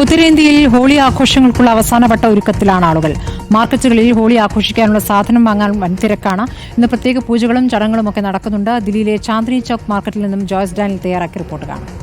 ഉത്തരേന്ത്യയിൽ ഹോളി ആഘോഷങ്ങൾക്കുള്ള അവസാനവട്ട ഒരുക്കത്തിലാണ് ആളുകൾ. മാർക്കറ്റുകളിൽ ഹോളി ആഘോഷിക്കാനുള്ള സാധനം വാങ്ങാൻ വൻ തിരക്കാണ്. ഇന്ന് പ്രത്യേക പൂജകളും ചടങ്ങുകളും ഒക്കെ നടക്കുന്നുണ്ട്. ദില്ലിയിലെ ചാന്ദിനി ചൌക്ക് മാർക്കറ്റിൽ നിന്നും ജോയ്സ് ഡാനിൽ തയ്യാറാക്കിയ റിപ്പോർട്ട് കാണാം.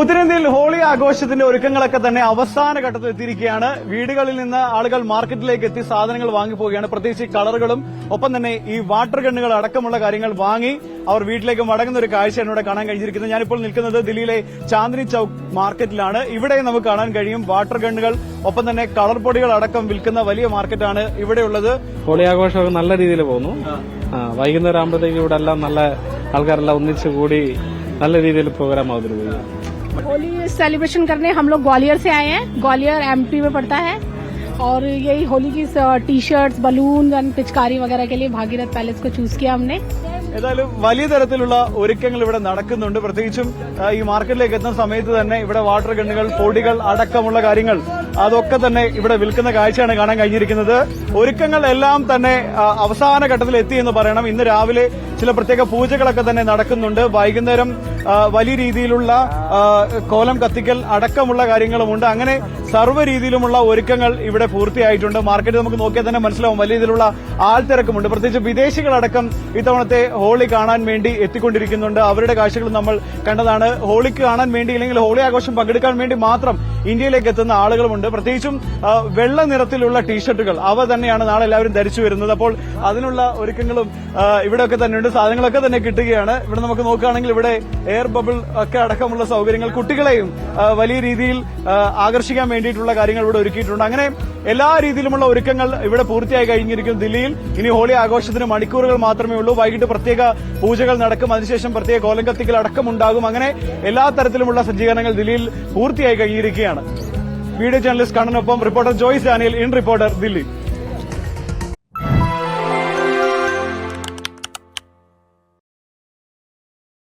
ഉത്തരേന്ത്യയിൽ ഹോളി ആഘോഷത്തിന്റെ ഒരുക്കങ്ങളൊക്കെ തന്നെ അവസാന ഘട്ടത്തിൽ എത്തിയിരിക്കുകയാണ്. വീടുകളിൽ നിന്ന് ആളുകൾ മാർക്കറ്റിലേക്ക് എത്തി സാധനങ്ങൾ വാങ്ങിപ്പോവുകയാണ് പ്രത്യേകിച്ച് കളറുകളും ഒപ്പം തന്നെ ഈ വാട്ടർ ഗണ്ണുകൾ അടക്കമുള്ള കാര്യങ്ങൾ വാങ്ങി അവർ വീട്ടിലേക്ക് മടങ്ങുന്ന ഒരു കാഴ്ചയാണ് ഇവിടെ കാണാൻ കഴിഞ്ഞിരിക്കുന്നത്. ഞാനിപ്പോൾ നിൽക്കുന്നത് ദില്ലിയിലെ ചാന്ദിനി ചൌക്ക് മാർക്കറ്റിലാണ്. ഇവിടെ നമുക്ക് കാണാൻ കഴിയും വാട്ടർ ഗണ്ണുകൾ ഒപ്പം തന്നെ കളർ പൊടികൾ അടക്കം വിൽക്കുന്ന വലിയ മാർക്കറ്റാണ് ഇവിടെയുള്ളത് ഹോളി ആഘോഷം നല്ല രീതിയിൽ പോകുന്നു. വൈകുന്നേരം ആകുമ്പോഴത്തേക്ക് ഇവിടെ എല്ലാം നല്ല ആൾക്കാരെല്ലാം ഒന്നിച്ചു കൂടി നല്ല രീതിയിൽ പ്രോഗ്രാം അവതരിപ്പിക്കും होली सेलिब्रेशन करने हम लोग ग्वालियर से आए हैं ग्वालियर एमपी में पड़ता है और यही होली की टी शर्ट्स बलून एंड पिचकारी वगैरह के लिए भागीरथ पैलेस को चूज किया हमने ഏതായാലും വലിയ തരത്തിലുള്ള ഒരുക്കങ്ങൾ ഇവിടെ നടക്കുന്നുണ്ട് പ്രത്യേകിച്ചും ആ, ഈ മാർക്കറ്റിലേക്ക് എത്തുന്ന സമയത്ത് തന്നെ ഇവിടെ വാട്ടർ ഗണ്ണുകൾ പൊടികൾ അടക്കമുള്ള കാര്യങ്ങൾ അതൊക്കെ തന്നെ ഇവിടെ വിൽക്കുന്ന കാഴ്ചയാണ് കാണാൻ കഴിഞ്ഞിരിക്കുന്നത് ഒരുക്കങ്ങൾ എല്ലാം തന്നെ ആ, അവസാന ഘട്ടത്തിൽ എത്തി എന്ന് പറയണം ഇന്ന് രാവിലെ ചില പ്രത്യേക പൂജകളൊക്കെ തന്നെ നടക്കുന്നുണ്ട്. വൈകുന്നേരം വലിയ രീതിയിലുള്ള കോലം കത്തിക്കൽ അടക്കമുള്ള കാര്യങ്ങളുമുണ്ട്. അങ്ങനെ സർവ രീതിയിലുമുള്ള ഒരുക്കങ്ങൾ ഇവിടെ പൂർത്തിയായിട്ടുണ്ട്. മാർക്കറ്റ് നമുക്ക് നോക്കിയാൽ തന്നെ മനസ്സിലാവും. വലിയ രീതിയിലുള്ള ആൾത്തിരക്കുമുണ്ട്. പ്രത്യേകിച്ച് വിദേശികളടക്കം ഇത്തവണത്തെ ഹോളി കാണാൻ വേണ്ടി എത്തിക്കൊണ്ടിരിക്കുന്നുണ്ട്. അവരുടെ കാഴ്ചകൾ നമ്മൾ കണ്ടതാണ്. ഹോളിക്ക് കാണാൻ വേണ്ടി അല്ലെങ്കിൽ ഹോളി ആഘോഷം പങ്കെടുക്കാൻ വേണ്ടി മാത്രം ഇന്ത്യയിലേക്ക് എത്തുന്ന ആളുകളുമുണ്ട്. പ്രത്യേകിച്ചും വെള്ള നിറത്തിലുള്ള ടീഷർട്ടുകൾ. അവ തന്നെയാണ് നാളെ എല്ലാവരും ധരിച്ചു വരുന്നത്. അപ്പോൾ അതിനുള്ള ഒരുക്കങ്ങളും ഇവിടെയൊക്കെ തന്നെയുണ്ട്. സാധനങ്ങളൊക്കെ തന്നെ കിട്ടുകയാണ്. ഇവിടെ നമുക്ക് നോക്കുകയാണെങ്കിൽ ഇവിടെ എയർ ബബിൾ ഒക്കെ അടക്കമുള്ള സൗകര്യങ്ങൾ കുട്ടികളെയും വലിയ രീതിയിൽ ആകർഷിക്കാൻ വേണ്ടിയിട്ടുള്ള കാര്യങ്ങൾ ഇവിടെ ഒരുക്കിയിട്ടുണ്ട്. അങ്ങനെ എല്ലാ രീതിയിലുമുള്ള ഒരുക്കങ്ങൾ ഇവിടെ പൂർത്തിയായി കഴിഞ്ഞിരിക്കും ദില്ലിയിൽ. ഇനി ഹോളി ആഘോഷത്തിന് മണിക്കൂറുകൾ മാത്രമേ ഉള്ളൂ. വൈകിട്ട് പ്രത്യേക പൂജകൾ നടക്കും. അതിനുശേഷം പ്രത്യേക കോലങ്കത്തിക്കൽ അടക്കമുണ്ടാകും അങ്ങനെ എല്ലാ തരത്തിലുമുള്ള സജ്ജീകരണങ്ങൾ ദില്ലിയിൽ പൂർത്തിയായി കഴിഞ്ഞിരിക്കുകയാണ്. Video journalist കണ്ണനൊപ്പം reporter Joyce Daniel in reporter Delhi.